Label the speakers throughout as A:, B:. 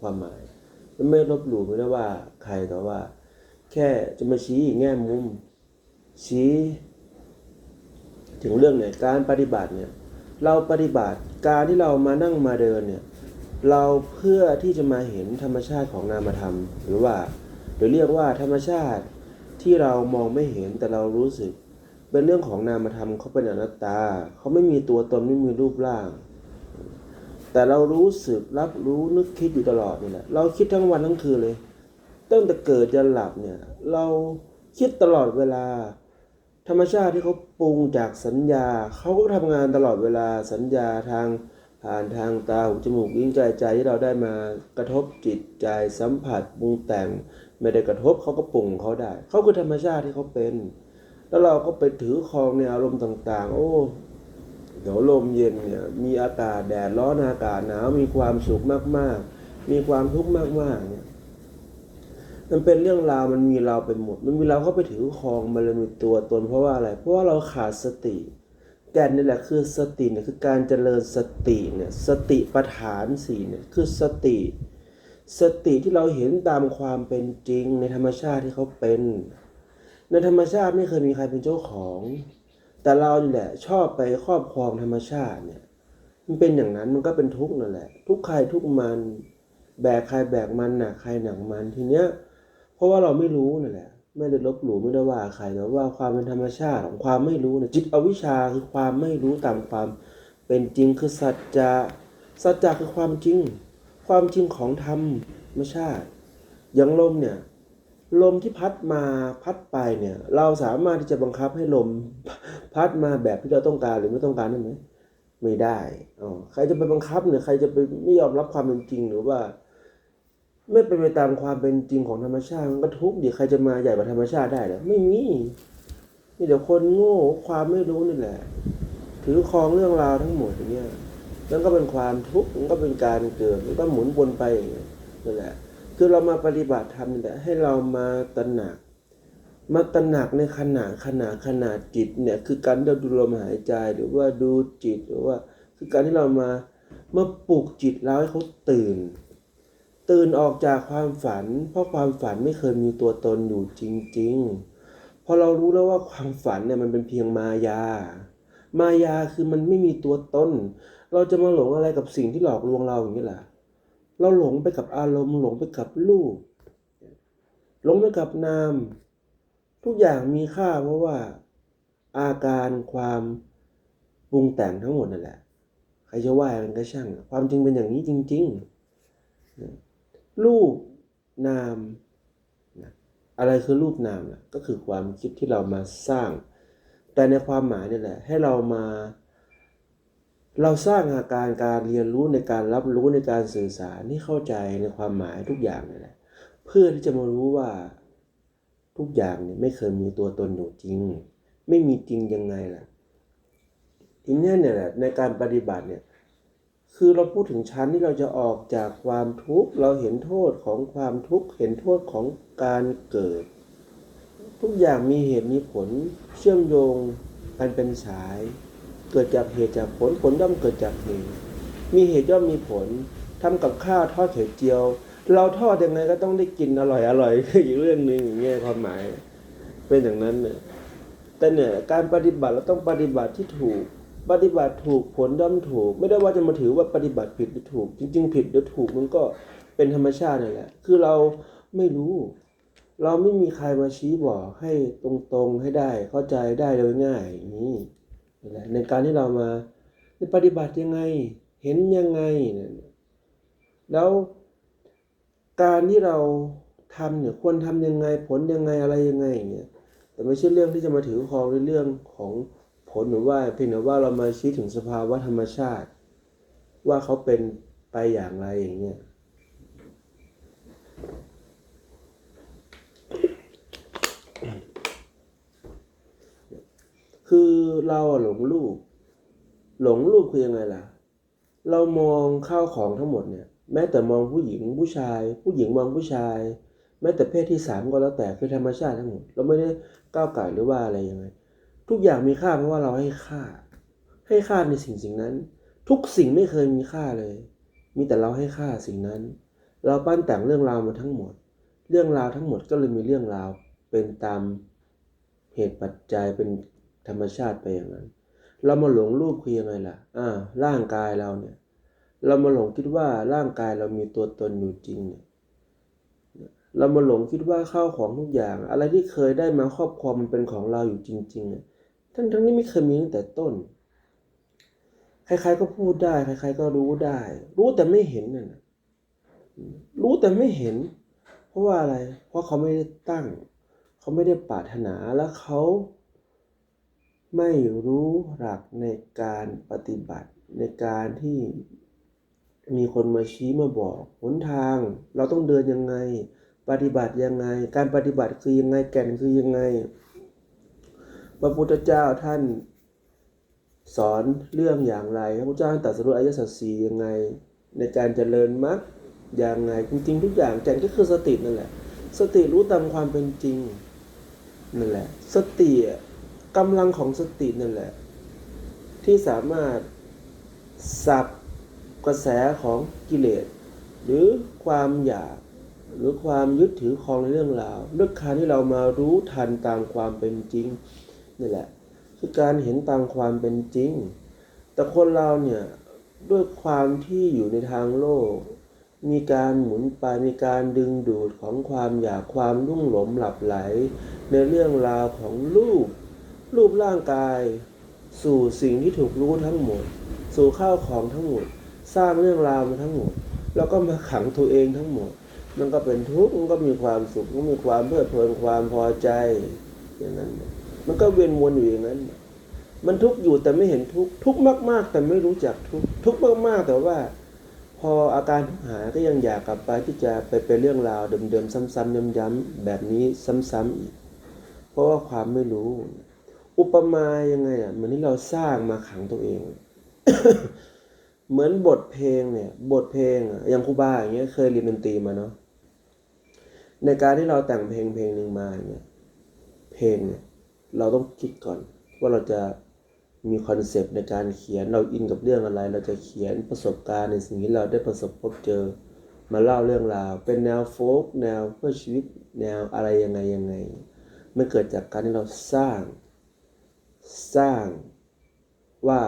A: ความหมายมันไม่ลบหลู่ไม่ได้ว่าใครแต่ว่า แค่จะมาชี้อีกแง่มุม ชี้ ถึงเรื่องเนี่ยการปฏิบัติเนี่ย เราปฏิบัติการที่เรามานั่งมาเดินเนี่ย เราเพื่อที่จะมาเห็นธรรมชาติของนามธรรม หรือว่า หรือเรียกว่าธรรมชาติที่เรามองไม่เห็นแต่เรารู้สึก เป็นเรื่องของนามธรรมเขาเป็นอนัตตาเขาไม่มีตัวตนไม่มีรูปร่าง แต่เรารู้สึกรับรู้นึกคิดอยู่ตลอดนี่แหละเราคิดทั้งวันทั้งคืนเลยตั้งแต่เกิดจนหลับเนี่ย เราคิดตลอดเวลา ธรรมชาติที่เขาปรุงจากสัญญาเขาก็ทำงานตลอดเวลาสัญญาทางผ่านทางตาหูจมูกลิ้นกายใจที่เราได้มากระทบจิตใจสัมผัสปรุงแต่ง ไม่ได้กระทบเขาก็ปรุงเขาได้เขาคือธรรมชาติที่เขาเป็น แล้วเราก็ไปถือครองในอารมณ์ต่าง ๆ โอ้ ดี๋ยวลมเย็นเนี่ยมีอากาศแดดร้อนอากาศหนาวมีความสุขมากๆ มีความทุกข์มากๆเนี่ยมันเป็นเรื่องราวมันมีเราไปหมด มันมีเราเข้าไปถือครองมันเลยมีตัวตน เพราะว่าอะไร เพราะว่าเราขาดสติ แก่นนี่แหละคือสติเนี่ยคือการเจริญสติเนี่ยสติปัฏฐานสี่เนี่ยคือสติ สติที่เราเห็นตามความเป็นจริงในธรรมชาติที่เขาเป็น ในธรรมชาติไม่เคยมีใครเป็นเจ้าของ แต่เรานี่แหละชอบไปครอบครองธรรมชาติเนี่ย มันเป็นอย่างนั้นมันก็เป็นทุกข์นั่นแหละ ทุกข์ใครทุกมัน แบกใครแบกมันหนักใครหนักมันทีเนี้ย เพราะว่าเราไม่รู้นั่นแหละ ไม่ได้ลบหลู่ไม่ได้ว่าใครแต่ว่าความเป็นธรรมชาติของความไม่รู้เนี่ยจิตอวิชชาคือความไม่รู้ตามความเป็นจริงคือสัจจะสัจจะคือความจริง ความจริงของธรรมชาติอย่างลมเนี่ย ลมที่พัดมาพัดไปเนี่ย เราสามารถที่จะบังคับให้ลมพัดมาแบบที่เราต้องการหรือไม่ต้องการได้ไหมไม่ได้อ๋อใครจะไปบังคับเนี่ยใครจะไปไม่ยอมรับความเป็นจริงหรือว่า ไม่เป็นไปตามความเป็นจริงของธรรมชาติมันก็ทุกข์ดิใครจะมาใหญ่กว่าธรรมชาติได้หรอไม่มีนี่เดี๋ยวคนโง่ความไม่รู้นี่แหละ ถือครองเรื่องราวทั้งหมดอย่างเงี้ยนั่นก็เป็นความทุกข์มันก็เป็นการเกิดมันก็หมุนวนไปอย่างเงี้ยนั่นแหละ คือเรามาปฏิบัติธรรมนี่แหละให้เรามาตระหนัก มาตระหนักในขณะขณะขณะจิตเนี่ยคือการเราดูลมหายใจหรือว่าดูจิตหรือว่าคือการที่เรามามาปลุกจิตเราให้เขาตื่น ตื่นออกจากความฝัน เพราะความฝันไม่เคยมีตัวตนอยู่จริง ๆ พอเรารู้แล้วว่าความฝันเนี่ยมันเป็นเพียงมายา มายาคือมันไม่มีตัวตน เราจะมาหลงอะไรกับสิ่งที่หลอกลวงเราอย่างนี้ล่ะ เราหลงไปกับอารมณ์ หลงไปกับรูปหลงไปกับนาม ทุกอย่างมีค่าเพราะว่า อาการความปรุงแต่งทั้งหมดนั่นแหละใครจะว่ามันก็ช่าง ความจริงเป็นอย่างนี้จริงๆรูปนามอะไรคือรูปนามล่ะก็คือความคิดที่เรามาสร้าง แต่ในความหมายนี่แหละ ให้เรามา เราสร้างอาการการเรียนรู้ในการรับรู้ในการสื่อสารที่เข้าใจในความหมายทุกอย่างนี่แหละเพื่อที่จะมารู้ว่า ทุกอย่างเนี่ยไม่เคยมีตัวตนอยู่จริง ไม่มีจริงยังไงล่ะทีนี้เนี่ยแหละในการปฏิบัติเนี่ยคือเราพูดถึงชั้นที่เราจะออกจากความทุกข์เราเห็นโทษของความทุกข์เห็นโทษของการเกิด ทุกอย่างมีเหตุมีผลเชื่อมโยงกันเป็นสาย เกิดจากเหตุจากผลผลย่อมเกิดจากเหตุ มีเหตุย่อมมีผลทำกับข้าวทอดไข่เจียว เราทอดยังไงก็ต้องได้กินอร่อยอร่อยอีกเรื่องหนึ่งอย่างเงี้ยความหมาย เป็นอย่างนั้นเนี่ยแต่เนี่ยการปฏิบัติเราต้องปฏิบัติที่ถูก ปฏิบัติถูกผลย่อมถูก ไม่ได้ว่าจะมาถือว่าปฏิบัติผิดหรือถูก จริง ๆ ผิดหรือถูกมันก็เป็นธรรมชาตินั่นแหละ คือเราไม่รู้ เราไม่มีใครมาชี้บอกให้ตรงๆให้ได้เข้าใจได้โดยง่ายอย่างนี้นั่นแหละ ในการที่เรามาปฏิบัติยังไงเห็นยังไงเนี่ยแล้วการที่เราทำเนี่ยควรทำยังไงผลยังไงอะไรยังไงเงี้ยแต่ไม่ใช่เรื่องที่จะมาถือครองในเรื่องของผลหรือว่าเพียงแต่ว่าเรามาชี้ถึงสภาวะธรรมชาติ ว่าเขาเป็นไปอย่างไรอย่างเงี้ย คือเราหลงรูป หลงรูปคือยังไงล่ะ เรามองข้าวของทั้งหมดเนี่ย แม้แต่มองผู้หญิงผู้ชาย ผู้หญิงมองผู้ชาย แม้แต่เพศที่สามก็แล้วแต่คือธรรมชาติทั้งหมด เราไม่ได้ก้าวไก่หรือว่าอะไรยังไง ทุกอย่างมีค่าเพราะว่าเราให้ค่า ให้ค่าในสิ่งสิ่งนั้น ทุกสิ่งไม่เคยมีค่าเลย มีแต่เราให้ค่าสิ่งนั้น เราปั้นแต่งเรื่องราวมาทั้งหมด เรื่องราวทั้งหมดก็เลยมีเรื่องราวเป็นตามเหตุปัจจัยเป็น ธรรมชาติไปอย่างนั้น เรามาหลงรูปคือยังไงล่ะ อ่า ร่างกายเราเนี่ย เรามาหลงคิดว่าร่างกายเรามีตัวตนอยู่จริงเนี่ยเรามาหลงคิดว่าข้าวของทุกอย่าง อะไรที่เคยได้มาครอบครองมันเป็นของเราอยู่จริงๆเนี่ยทั้งทั้งนี้ไม่เคยมีตั้งแต่ต้น ใครๆก็พูดได้ ใครๆก็รู้ได้ รู้แต่ไม่เห็นน่ะนรู้แต่ไม่เห็น เพราะว่าอะไร เพราะเขาไม่ได้ตั้ง เขาไม่ได้ปรารถนาแล้วเขา ไม่รู้หลักในการปฏิบัติในการที่มีคนมาชี้มาบอกหนทาง เราต้องเดินยังไง ปฏิบัติยังไง การปฏิบัติคือยังไงแก่นคือยังไง พระพุทธเจ้าท่านสอนเรื่องอย่างไร พระพุทธเจ้าท่านตรัสรู้อริยสัจสี่ยังไง ในการเจริญมรรคอย่างไงจริงๆทุกอย่างแก่นก็คือสตินั่นแหละ สติรู้ตามความเป็นจริงนั่นแหละ สติ กำลังของสตินั่นแหละ ที่สามารถสับกระแสของกิเลส หรือความอยากหรือความยึดถือครองในเรื่องราวด้วยการที่เรามารู้ทันตามความเป็นจริงนี่แหละ คือการเห็นตามความเป็นจริง แต่คนเราเนี่ยด้วยความที่อยู่ในทางโลก มีการหมุนไปมีการดึงดูดของความอยากความรุ่งหลงหลับไหล ในเรื่องราวของรูป รูปร่างกาย สู่สิ่งที่ถูกรู้ทั้งหมด สู่ข้าวของทั้งหมด สร้างเรื่องราวมาทั้งหมด แล้วก็มาขังตัวเองทั้งหมด มันก็เป็นทุกข์มันก็มีความสุขมันมีความเพลิดเพลินความพอใจอย่างนั้น มันก็เวียนวนอยู่อย่างนั้น มันทุกข์อยู่แต่ไม่เห็นทุกข์ทุกข์มาก ๆ แต่ไม่รู้จักทุกข์ทุกข์มากๆแต่ว่า พออาการทุกข์หายก็ยังอยากกลับไปที่จะไปเป็นเรื่องราวเดิมๆซ้ำๆย้ำๆแบบนี้ซ้ำๆอีกเพราะว่าความไม่รู้ อุปมายังไงอะเหมือนที่เราสร้างมาขังตัวเอง เหมือนบทเพลงเนี่ย บทเพลงอะอย่างครูบาอย่างเงี้ยเคยเรียนดนตรีมาเนาะในการที่เราแต่งเพลงเพลงหนึ่งมาเนี่ยเพลงเนี่ยเราต้องคิดก่อนว่าเราจะมีคอนเซปต์ในการเขียนเราอินกับเรื่องอะไร เราจะเขียนประสบการณ์ในสิ่งที่เราได้ประสบพบเจอ มาเล่าเรื่องราว เป็นแนวโฟกแนวเพื่อชีวิตแนวอะไรยังไงยังไงมันเกิดจากการที่เราสร้าง สร้างว่า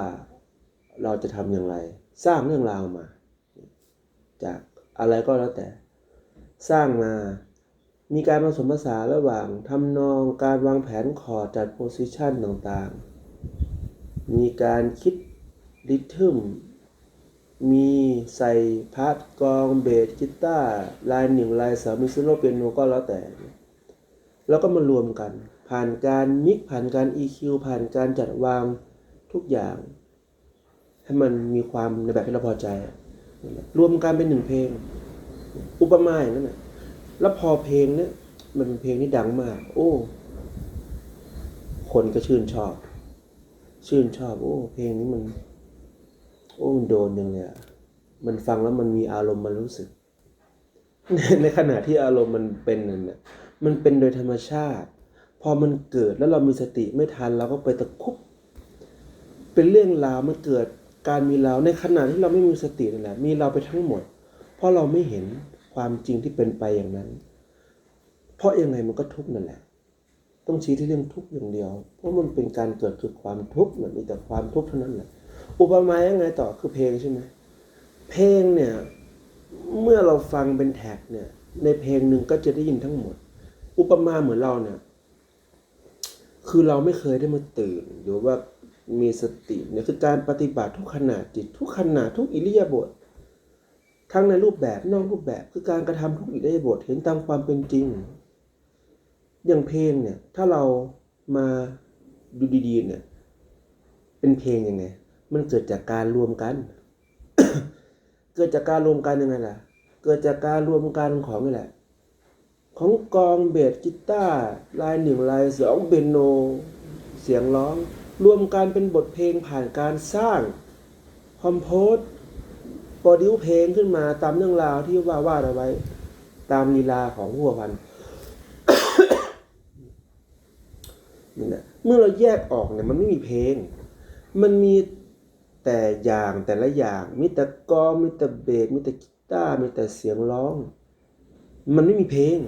A: เราจะทำอย่างไร สร้างเรื่องราวมา จากอะไรก็แล้วแต่ สร้างมามีการผสมผสานระหว่างทำนองการวางแผนคอร์ดจัดโพซิชันต่างๆ มีการคิดริทึมมีใส่พาร์ทกองเบสกีตาร์ลายหนึ่งลายสามมิซิโลเปียโนก็แล้วแต่ แล้วก็มารวมกัน ผ่านการมิกผ่านการ EQ ผ่านการจัดวางทุกอย่าง ให้มันมีความในแบบที่เราพอใจอรวมกันเป็นหนึ่งเพลง อุปมาอย่างนั้นนะแล้วพอเพลงเนี้ยมันเป็นเพลงที่ดังมาก โอ้ คนก็ชื่นชอบ ชื่นชอบ โอ้ เพลงนี้มัน โอ้มันโดนยังเลยอะมันฟังแล้วมันมีอารมณ์มันรู้สึก ในขณะที่อารมณ์มันเป็นนั่นนะมันเป็นโดยธรรมชาติ พอมันเกิดแล้วเรามีสติไม่ทันเราก็ไปตะคุบเป็นเรื่องราวมันเกิดการมีเราในขณะที่เราไม่มีสตินั่นแหละมีเราไปทั้งหมด เพราะเราไม่เห็นความจริงที่เป็นไปอย่างนั้น เพราะยังไงมันก็ทุกข์นั่นแหละ ต้องชี้ที่เรื่องทุกข์อย่างเดียว เพราะมันเป็นการเกิดคือความทุกข์มันมีแต่ความทุกข์เท่านั้นแหละอุปมายังไงต่อคือเพลงใช่ไหมเพลงเนี่ยเมื่อเราฟังเป็นแท็กเนี่ยในเพลงหนึ่งก็จะได้ยินทั้งหมด อุปมาเหมือนเราเนี่ย คือเราไม่เคยได้มาตื่น หรือว่ามีสติเนี่ยคือการปฏิบัติทุกขณะจิต ทุกขณะทุกอิริยาบถทั้งในรูปแบบนอกรูปแบบคือการกระทำทุกอิริยาบถเห็นตามความเป็นจริง อย่างเพลงเนี่ยถ้าเรามาดูดีๆเนี่ยเป็นเพลงยังไง มันเกิดจากการรวมกัน เกิดจากการรวมกันยังไงล่ะ เกิดจากการรวมกันของนี่แหละ ของกองเบสกีตาร์ลายหนึ่งลายสองเบยโน เสียงร้อง รวมกันเป็นบทเพลงผ่านการสร้างคอมโพสโปรดิวเพลงขึ้นมาตามเรื่องราวที่ว่าว่าเอาไว้ ตามลีลาของหัวพันนี่แหละเมื่อเราแยกออกเนี่ยมันไม่มีเพลง มันมีแต่อย่างแต่ละอย่าง มีแต่กองมีแต่เบสมีแต่กีตาร์มีแต่เสียงร้อง มันไม่มีเพลง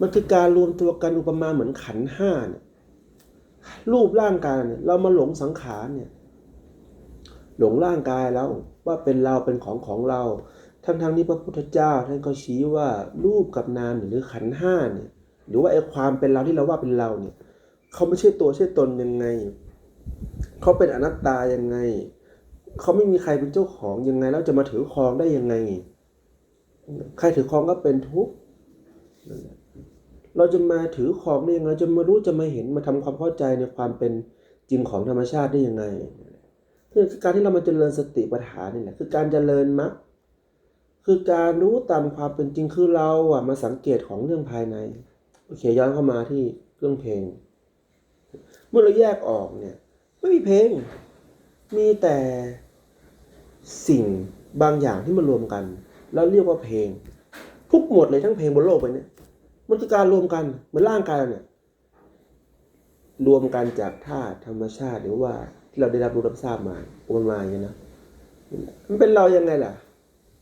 A: มันคือการรวมตัวกันอุปมาเหมือนขันห้าเนี่ยรูปร่างกายเนี่ยเรามาหลงสังขารเนี่ย หลงร่างกายแล้วว่าเป็นเราเป็นของของเรา ทั้งทงๆที่พระพุทธเจ้าท่านก็ชี้ว่ารูปกับนามหรือขันห้าเนี่ย หรือว่าไอ้ความเป็นเราที่เราว่าเป็นเราเนี่ยเขาไม่ใช่ตัวใช่ตนยังไงเขาเป็นอนัตตายังไงเขาไม่มีใครเป็นเจ้าของยังไงแล้วจะมาถือครองได้ยังไง ใครถือครองก็เป็นทุกข์ เราจะมาถือครองได้ยังไงจะมารู้จะมาเห็นมาทำความเข้าใจในความเป็นจริงของธรรมชาติได้ยังไงคือการที่เรามาเจริญสติปัฏฐานนี่แหละคือการเจริญมรรคคือการรู้ตามความเป็นจริงคือเราอะมาสังเกตของเรื่องภายในโอเคย้อนเข้ามาที่เรื่องเพลง เมื่อเราแยกออกเนี่ย ไม่มีเพลง มีแต่สิ่งบางอย่างที่มารวมกัน แล้วเรียกว่าเพลง ทุกหมดเลยทั้งเพลงบนโลกไปเนี่ย มันคือการรวมกันเหมือนร่างกายเราเนี่ยรวมกันจากธาตุธรรมชาติหรือว่าที่เราได้รับรู้รับทราบมาอุปมาอย่างนี้ยนะมันเป็นเรายังไงล่ะ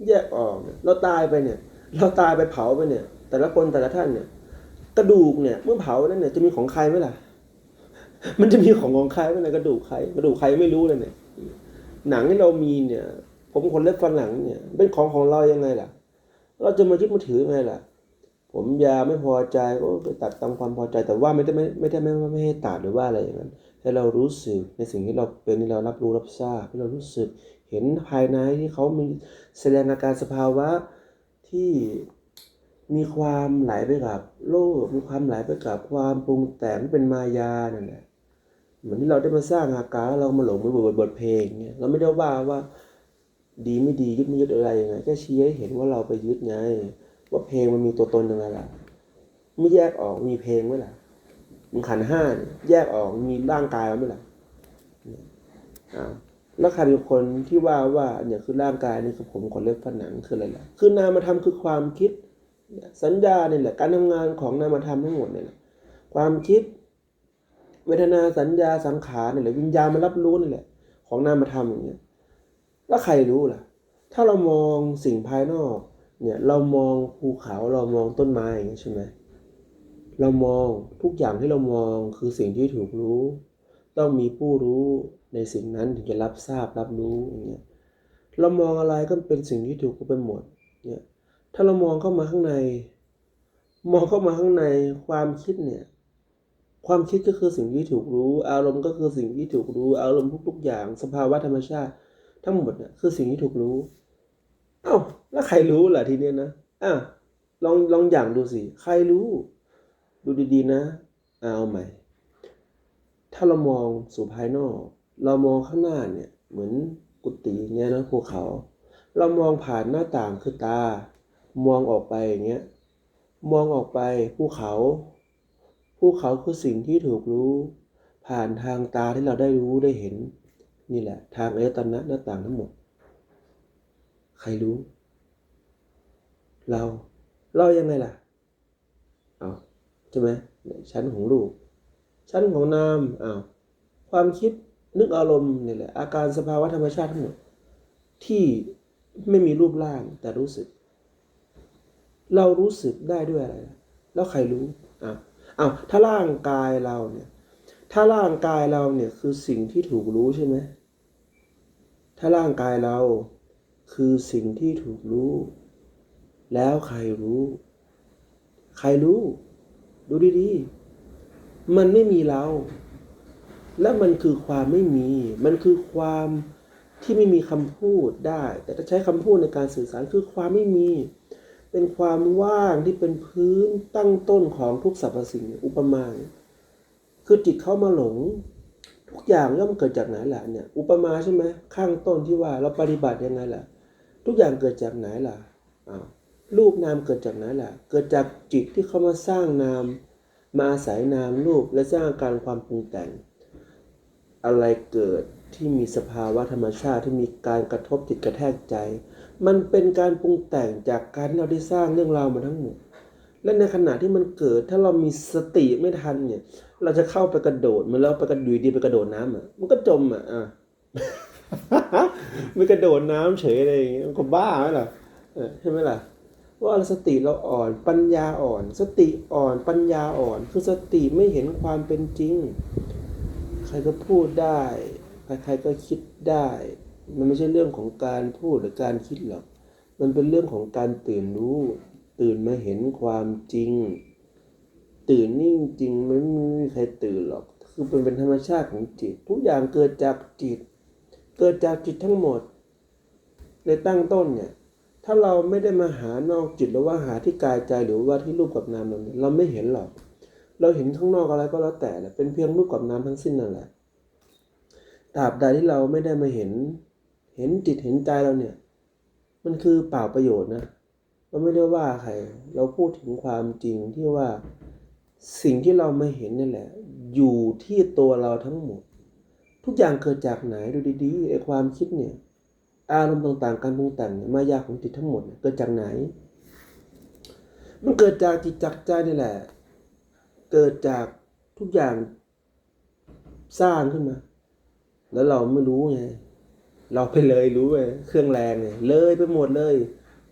A: แยกออกเนี่ยเราตายไปเนี่ย เราตายไปเผาไปเนี่ย แต่ละคนแต่ละท่านเนี่ย กระดูกเนี่ย เมื่อเผาแล้วเนี่ยจะมีของใครไหมล่ะ มันจะมีของของใครไหมล่ะกระดูกใคร กระดูกใครไม่รู้เลยเนี่ย หนังที่เรามีเนี่ย ผมคนเล็บฟันหลังเนี่ย เป็นของของเรายังไงล่ะ เราจะมายึดมาถือไงล่ะ ผมยาไม่พอใจก็ไปตัดตามความพอใจ แต่ว่าไม่ได้ไม่ไม่ได้ไม่ไม่ให้ตัดหรือว่าอะไรอย่างนั้นให้เรารู้สึกในสิ่งที่เราเป็นที่เรารับรู้รับทราบให้เรารู้สึกเห็นภายในที่เขามีแสดงอาการสภาวะที่มีความไหลไปกับโลกมีความไหลไปกับความปรุงแต่งที่เป็นมายานั่นแหละเหมือนที่เราได้มาสร้างอาการแล้วเรามาหลงไปบทบทเพลงเนี่ยเราไม่ได้ว่าว่าดีไม่ดียึดไม่ยึดอะไรยังไงแค่ชี้ให้เห็นว่าเราไปยึดไง ว่าเพลงมันมีตัวตนยังไงล่ะไม่แยกออกมีเพลงไหมล่ะมันขันห้าเนี่ยแยกออกมีร่างกายไหมล่ะอ้าวแล้วใครเป็นคนที่ว่าว่าเนี่ยคือร่างกายนี่คือผมขนเล็บฝันหนังคืออะไรล่ะ คือนามธรรมคือความคิด สัญญาเนี่ยแหละ การทำงานของนามธรรมทั้งหมดเนี่ยแหละความคิด เวทนาสัญญาสังขารเนี่ยแหละวิญญาณมารับรู้นี่แหละ ของนามธรรมอย่างเงี้ยแล้วใครรู้ล่ะ ถ้าเรามองสิ่งภายนอก เนี่ยเรามองภูเขาเรามองต้นไม้อย่างเงี้ยใช่ไหมเรามองทุกอย่างที่เรามองคือสิ่งที่ถูกรู้ ต้องมีผู้รู้ในสิ่งนั้นถึงจะรับทราบรับรู้อย่างเงี้ยเรามองอะไรก็เป็นสิ่งที่ถูกรู้ไปหมดเนี่ยถ้าเรามองเข้ามาข้างใน มองเข้ามาข้างในความคิดเนี่ยความคิดก็คือสิ่งที่ถูกรู้ อารมณ์ก็คือสิ่งที่ถูกรู้ อารมณ์ทุกๆอย่าง สภาวะธรรมชาติ ทั้งหมดเนี่ยคือสิ่งที่ถูกรู้ อ้าแล้วใครรู้ล่ะทีเนี้ยนะอะลองลองอย่างดูสิ ใครรู้ ดูดีๆนะเอาใหม่ ถ้าเรามองสู่ภายนอก เรามองข้างหน้าเนี่ย เหมือนกุฏิเงี้ยนะภูเขา เรามองผ่านหน้าต่างคือตา มองออกไปอย่างเงี้ย มองออกไปภูเขา ภูเขาคือสิ่งที่ถูกรู้ ผ่านทางตาที่เราได้รู้ได้เห็น นี่แหละ ทางอายตนะหน้าต่างทั้งหมด ใครรู้ เรา เรายังไงล่ะเอาใช่ไหมชั้นของรูป ชั้นของนามอ้าวความคิดนึกอารมณ์นี่แหละอาการสภาวะธรรมชาติทั้งหมดที่ไม่มีรูปร่างแต่รู้สึก เรารู้สึกได้ด้วยอะไร แล้วใครรู้อ้าวอ้าวถ้าร่างกายเราเนี่ย ถ้าร่างกายเราเนี่ยคือสิ่งที่ถูกรู้ใช่ไหมถ้าร่างกายเรา คือสิ่งที่ถูกรู้ แล้วใครรู้ ใครรู้ ดูดีๆ มันไม่มีเรา และมันคือความไม่มี มันคือความที่ไม่มีคำพูดได้ แต่ถ้าใช้คำพูดในการสื่อสารคือความไม่มี เป็นความว่างที่เป็นพื้นตั้งต้นของทุกสรรพสิ่งอุปมาคือจิตเข้ามาหลงทุกอย่างย่อมเกิดจากไหนล่ะเนี่ย อุปมาใช่ไหมข้างต้นที่ว่าเราปฏิบัติยังไงล่ะ ทุกอย่างเกิดจากไหนล่ะอ้าวรูปนามเกิดจากไหนล่ะ เกิดจากจิตที่เขามาสร้างนาม มาอาศัยนามรูปและสร้างอาการความปรุงแต่ง อะไรเกิดที่มีสภาวะธรรมชาติที่มีการกระทบจิตกระแทกใจ มันเป็นการปรุงแต่งจากการที่เราได้สร้างเรื่องราวมาทั้งหมด และในขณะที่มันเกิดถ้าเรามีสติไม่ทันเนี่ย เราจะเข้าไปกระโดดมันเราไปกระดุยดีไปกระโดดน้ำอะ มันก็จมอะ อะมันกระโดดน้ำเฉยอะไรอย่างเงี้ยก็บ้าไหมล่ะเออใช่ไหมล่ะ ว่าสติเราอ่อนปัญญาอ่อน สติอ่อนปัญญาอ่อน คือสติไม่เห็นความเป็นจริง ใครก็พูดได้ใครๆก็คิดได้ มันไม่ใช่เรื่องของการพูดหรือการคิดหรอก มันเป็นเรื่องของการตื่นรู้ ตื่นมาเห็นความจริง ตื่นนิ่งจริงมันไม่มีใครตื่นหรอก คือเป็นเป็นธรรมชาติของจิต ทุกอย่างเกิดจากจิต เกิดจากจิตทั้งหมด ในตั้งต้นเนี่ย ถ้าเราไม่ได้มาหานอกจิตหรือว่าหาที่กายใจหรือว่าที่รูปกับนามเราเราไม่เห็นหรอก เราเห็นข้างนอกอะไรก็แล้วแต่แหละเป็นเพียงรูปกับนามทั้งสิ้นนั่นแหละตราบใดที่เราไม่ได้มาเห็น เห็นจิตเห็นใจเราเนี่ย มันคือเปล่าประโยชน์นะเราไม่ได้ว่าใครเราพูดถึงความจริงที่ว่าสิ่งที่เราไม่เห็นนี่แหละ อยู่ที่ตัวเราทั้งหมด ทุกอย่างเกิดจากไหนดูดีๆไอ้ความคิดเนี่ย อารมณ์ต่างๆ การปรุงแต่งเนี่ยมายาของจิตทั้งหมดเกิดจากไหน มันเกิดจากจิตจักใจนี่แหละ เกิดจากทุกอย่างสร้างขึ้นมา แล้วเราไม่รู้ไงเราไปเลยรู้ไงเครื่องแรงเนี่ยเลยไปหมดเลย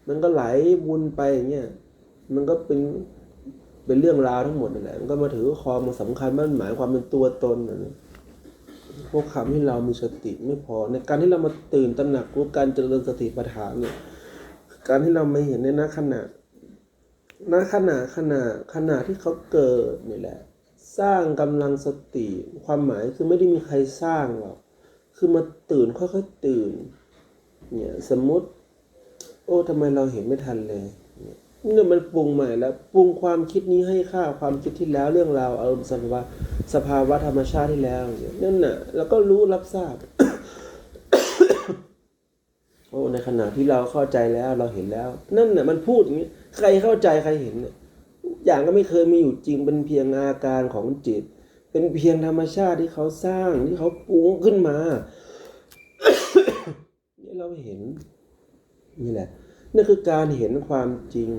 A: มันก็ไหลวนไปอย่างเงี้ยมันก็เป็นเป็นเรื่องราวทั้งหมดนั่นแหละมันก็มาถือครองมาสำคัญมันหมายความเป็นตัวตนนะ พวกคำที่เรามีสติไม่พอ ในการที่เรามาตื่นตระหนักรู้การเจริญสติปัฏฐานเนี่ยการที่เราไม่เห็นในนักขณะณขณะขณะขณะที่เขาเกิดนี่แหละ สร้างกำลังสติความหมายคือไม่ได้มีใครสร้างหรอกคือมาตื่นค่อยๆตื่นเนี่ยสมมติ โอ้ทำไมเราเห็นไม่ทันเลยเนี่ย เนี่ยมันปรุงใหม่แล้วปรุงความคิดนี้ให้ค่าความคิดที่แล้วเรื่องราวอารมณ์สภาวะสภาวะธรรมชาติที่แล้วนี่ยนั่นน่ะแล้วก็รู้รับทราบโอ้ในขณะที่เราเข้าใจแล้วเราเห็นแล้ว นั่นน่ะมันพูดอย่างนี้ใครเข้าใจใครเห็นเนี่ยอย่างก็ไม่เคยมีอยู่จริงเป็นเพียงอาการของจิต เป็นเพียงธรรมชาติที่เขาสร้างที่เขาปรุงขึ้นมานี่เราเห็นนี่แหละ นั่นคือการเห็นความจริง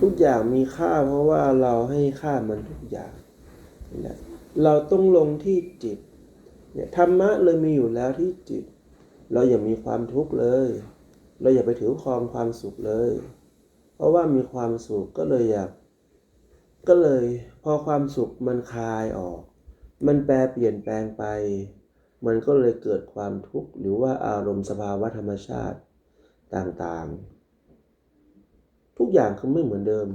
A: ทุกอย่างมีค่าเพราะว่าเราให้ค่ามันทุกอย่างนะเราต้องลงที่จิตเนี่ยธรรมะเลยมีอยู่แล้วที่จิต เราอย่ามีความทุกข์เลย เราอย่าไปถือครองความสุขเลย เพราะว่ามีความสุขก็เลยอยากก็เลยพอความสุขมันคลายออก มันแปรเปลี่ยนแปลงไป มันก็เลยเกิดความทุกข์หรือว่าอารมณ์สภาวะธรรมชาติ ต่างๆ ทุกอย่างคือไม่เหมือนเดิม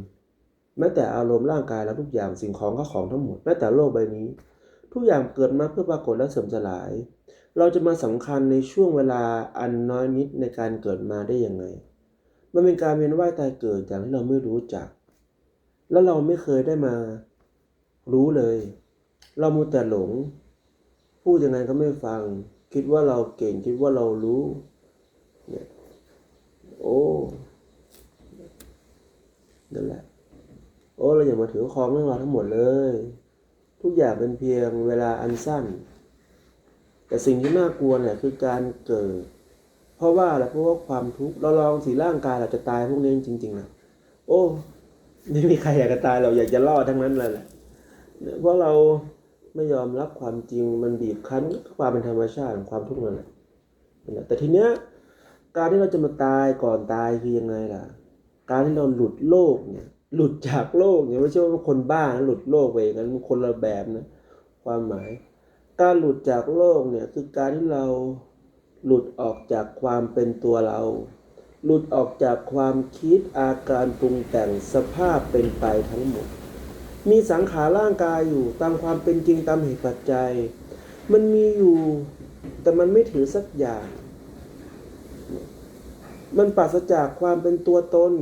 A: แม้แต่อารมณ์ร่างกายและทุกอย่างสิ่งของก็ของทั้งหมดแม้แต่โลกใบนี้ ทุกอย่างเกิดมาเพื่อปรากฏและเสื่อมสลาย เราจะมาสำคัญในช่วงเวลาอันน้อยนิดในการเกิดมาได้ยังไง มันเป็นการเวียนว่ายตายเกิดอย่างที่เราไม่รู้จัก แล้วเราไม่เคยได้มารู้เลย เรามูแต่หลง พูดยังไงก็ไม่ฟัง คิดว่าเราเก่งคิดว่าเรารู้เนี่ย โอ้นั่นแหละ โอ้เราอย่ามาถือครองเรื่องราวทั้งหมดเลย ทุกอย่างเป็นเพียงเวลาอันสั้น แต่สิ่งที่น่ากลัวเนี่ยคือการเกิด เพราะว่าอะไรเพราะว่าความทุกข์เราลองสีร่างกายเราจะตายพวกนี้จริงๆนะโอ้ไม่มีใครอยากจะตายเราอยากจะรอดทั้งนั้นเลยแหละเพราะเราไม่ยอมรับความจริงมันบีบคั้นความเป็นธรรมชาติของความทุกข์นั่นแหละแต่ทีเนี้ย การที่เราจะมาตายก่อนตายคือยังไงล่ะ การที่เราหลุดโลกเนี่ย หลุดจากโลกเนี่ยไม่ใช่ว่าคนบ้านะหลุดโลกไปอย่างนั้นมันคนละแบบนะความหมาย การหลุดจากโลกเนี่ยคือการที่เราหลุดออกจากความเป็นตัวเรา หลุดออกจากความคิดอาการปรุงแต่งสภาพเป็นไปทั้งหมด มีสังขารร่างกายอยู่ตามความเป็นจริงตามเหตุปัจจัย มันมีอยู่แต่มันไม่ถือสักอย่าง มันปราศจากความเป็นตัวตน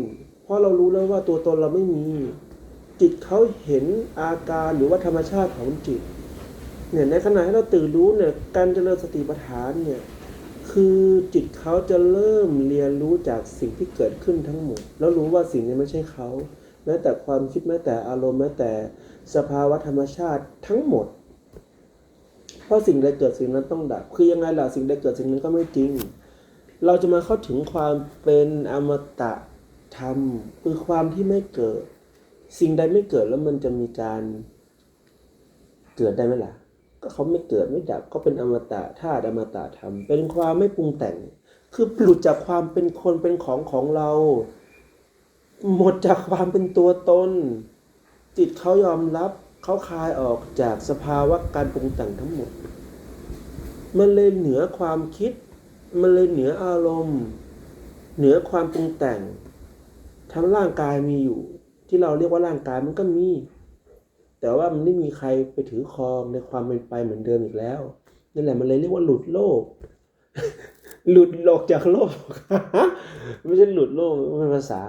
A: เพราะเรารู้แล้วว่าตัวตนเราไม่มี จิตเขาเห็นอาการหรือว่าธรรมชาติของจิต เนี่ยในขณะที่เราตื่นรู้เนี่ยการเจริญสติปัฏฐานเนี่ยคือจิตเขาจะเริ่มเรียนรู้จากสิ่งที่เกิดขึ้นทั้งหมด แล้วรู้ว่าสิ่งนี้ไม่ใช่เขาแม้แต่ความคิดแม้แต่อารมณ์แม้แต่สภาวะธรรมชาติทั้งหมด เพราะสิ่งใดเกิดสิ่งนั้นต้องดับ คือยังไงล่ะสิ่งใดเกิดสิ่งนั้นก็ไม่จริง เราจะมาเข้าถึงความเป็นอมตะธรรม คือความที่ไม่เกิด สิ่งใดไม่เกิดแล้วมันจะมีการเกิดได้ไหมล่ะ ก็เขาไม่เกิดไม่ดับก็เป็นอมตะธาตุอมตะธรรม เป็นความไม่ปรุงแต่ง คือหลุดจากความเป็นคนเป็นของของเรา หมดจากความเป็นตัวตน จิตเขายอมรับเขาคลายออกจากสภาวะการปรุงแต่งทั้งหมด มันเลยเหนือความคิด มันเลยเหนืออารมณ์ เหนือความปรุงแต่งทั้งร่างกายมีอยู่ ที่เราเรียกว่าร่างกายมันก็มี แต่ว่ามันไม่มีใครไปถือครองในความเป็นไปเหมือนเดิมอีกแล้วนั่นแหละมันเลยเรียกว่าหลุดโลก หลุดออกจากโลกไม่ใช่หลุดโลกเป็นภาษา